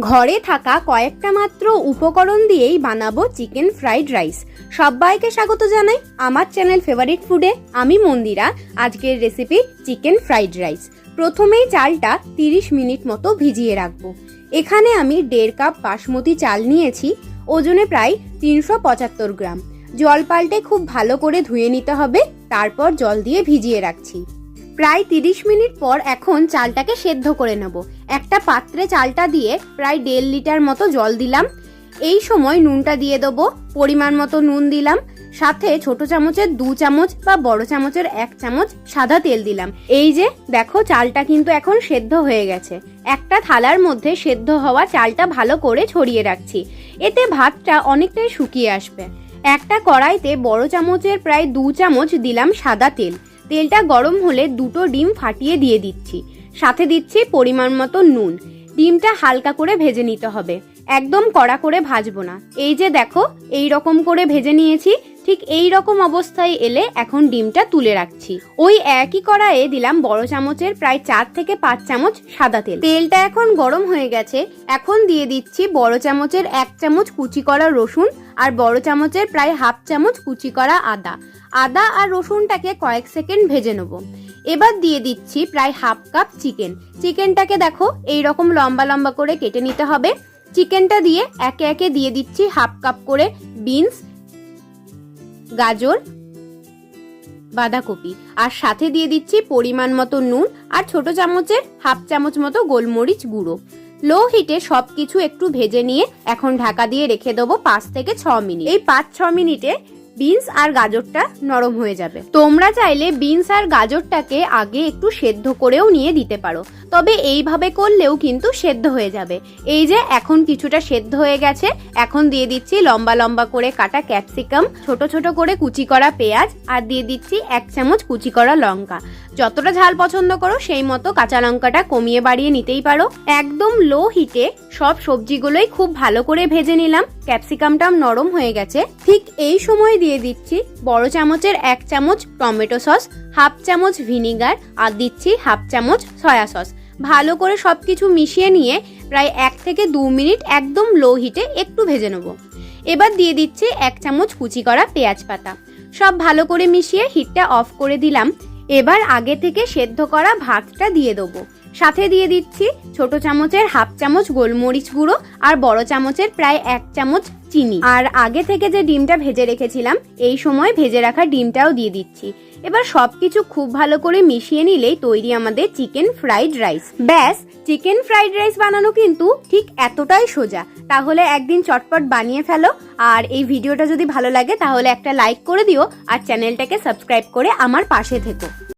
ঘরে থাকা কয়েকটা মাত্র উপকরণ দিয়েই বানাবো চিকেন ফ্রাইড রাইস। সবাইকে স্বাগত জানাই আমার চ্যানেল ফেভারিট ফুডে, আমি মন্দিরা। আজকের রেসিপি চিকেন ফ্রাইড রাইস। প্রথমেই চালটা 30 মিনিট মতো ভিজিয়ে রাখব। এখানে আমি দেড় কাপ বাসমতি চাল নিয়েছি, ওজনে প্রায় তিনশো পঁচাত্তর গ্রাম। জল পাল্টে খুব ভালো করে ধুয়ে নিতে হবে, তারপর জল দিয়ে ভিজিয়ে রাখছি। প্রায় তিরিশ মিনিট পর এখন চালটাকে সেদ্ধ করে নেব। একটা পাত্রে চালটা দিয়ে প্রায় দেড় লিটার মতো জল দিলাম। এই সময় নুনটা দিয়ে দেবো। পরিমাণ মতো নুন দিলাম। সাথে ছোট চামচের দু চামচ বা বড় চামচের এক চামচ সাদা তেল দিলাম। এই যে, দেখো চালটা কিন্তু এখন সেদ্ধ হয়ে গেছে। একটা থালার মধ্যে সেদ্ধ হওয়া চালটা ভালো করে ছড়িয়ে রাখছি। এতে ভাতটা অনেকটাই শুকিয়ে আসবে। একটা কড়াইতে বড় চামচের প্রায় দু চামচ দিলাম সাদা তেল। তেলটা গরম হলে দুটো ডিম ফাটিয়ে দিয়ে দিচ্ছি। সাথে দিচ্ছি পরিমাণ মতো নুন। ডিমটা হালকা করে ভেজে নিতে হবে। একদম কড়া করে ভাজবো না। এই যে দেখো, এই রকম করে ভেজে নিয়েছি, ঠিক এই রকম অবস্থায় এলে এখন ডিমটা তুলে রাখছি। ওই একই কড়াইয়ে দিলাম বড় চামচের প্রায় চার থেকে পাঁচ চামচ সাদা তেল। তেলটা এখন গরম হয়ে গেছে। এখন দিয়ে দিচ্ছি বড় চামচের এক চামচ কুচি করা রসুন আর বড় চামচের প্রায় হাফ চামচ কুচি করা আদা। আদা আর রসুনটাকে কয়েক সেকেন্ড ভেজে নেব। এবার দিয়ে দিচ্ছি প্রায় হাফ কাপ চিকেন। চিকেনটাকে দেখো এই রকম লম্বা লম্বা করে কেটে নিতে হবে। চিকেনটা দিয়ে একে একে দিয়ে দিচ্ছি হাফ কাপ করে বিনস, গাজর, বাঁধাকপি। আর সাথে দিয়ে দিচ্ছি পরিমাণ মতো নুন আর ছোট চামচের হাফ চামচ মতো গোলমরিচ গুঁড়ো। লো হিটে সব কিছু একটু ভেজে নিয়ে এখন ঢাকা দিয়ে রেখে দেবো পাঁচ থেকে ছ মিনিট। এই পাঁচ ছ মিনিটে বিনস আর গাজরটা নরম হয়ে যাবে। তোমরা চাইলে বিনস আর গাজরটাকে আগে একটু সেদ্ধ করেও নিয়ে দিতে পারো। তবে এইভাবে করলেও কিন্তু সেদ্ধ হয়ে যাবে। এই যে এখন কিছুটা সেদ্ধ হয়ে গেছে, এখন দিয়ে দিচ্ছি লম্বা লম্বা করে কাটা ক্যাপসিকাম, ছোট ছোট করে কুচি করা পেঁয়াজ, আর দিয়ে দিচ্ছি এক চামচ কুচি করা লঙ্কা। যতটা ঝাল পছন্দ করো, সেই মতো কাঁচা লঙ্কাটা কমিয়ে বাড়িয়ে নিতেই পারো। একদম লো হিটে সব সবজিগুলোই খুব ভালো করে ভেজে নিলাম। ক্যাপসিকামটা নরম হয়ে গেছে। ঠিক এই সময় দিয়ে দিচ্ছি। বড় চামচের এক চামচ টমেটো সস, হাফ চামচ ভিনিগার আর দিচ্ছি হাফ চামচ সয়া সস। ভালো করে সব কিছু মিশিয়ে নিয়ে প্রায় এক থেকে দু মিনিট একদম লো হিটে একটু ভেজে নেব। এবার দিয়ে দিচ্ছি এক চামচ কুচি করা পেঁয়াজ পাতা। সব ভালো করে মিশিয়ে হিটটা অফ করে দিলাম। এবার আগে থেকে সেদ্ধ করা ভাতটা দিয়ে দেবো। সাথে দিয়ে দিচ্ছি ছোট চামচের হাফ চামচ গোলমরিচ গুঁড়ো আর বড় চামচের প্রায় এক চামচ চিনি। আর আগে থেকে যে ডিমটা ভেজে রেখেছিলাম, এই সময় ভেজে রাখা ডিমটাও দিয়ে দিচ্ছি। এবার সবকিছু খুব ভালো করে মিশিয়ে নিলেই তৈরি আমাদের চিকেন ফ্রাইড রাইস। ব্যাস, চিকেন ফ্রাইড রাইস বানানো কিন্তু ঠিক এতটাই সোজা। তাহলে একদিন চটপট বানিয়ে ফেলো। আর এই ভিডিওটা যদি ভালো লাগে, তাহলে একটা লাইক করে দিও আর চ্যানেলটাকে সাবস্ক্রাইব করে আমার পাশে থেকো।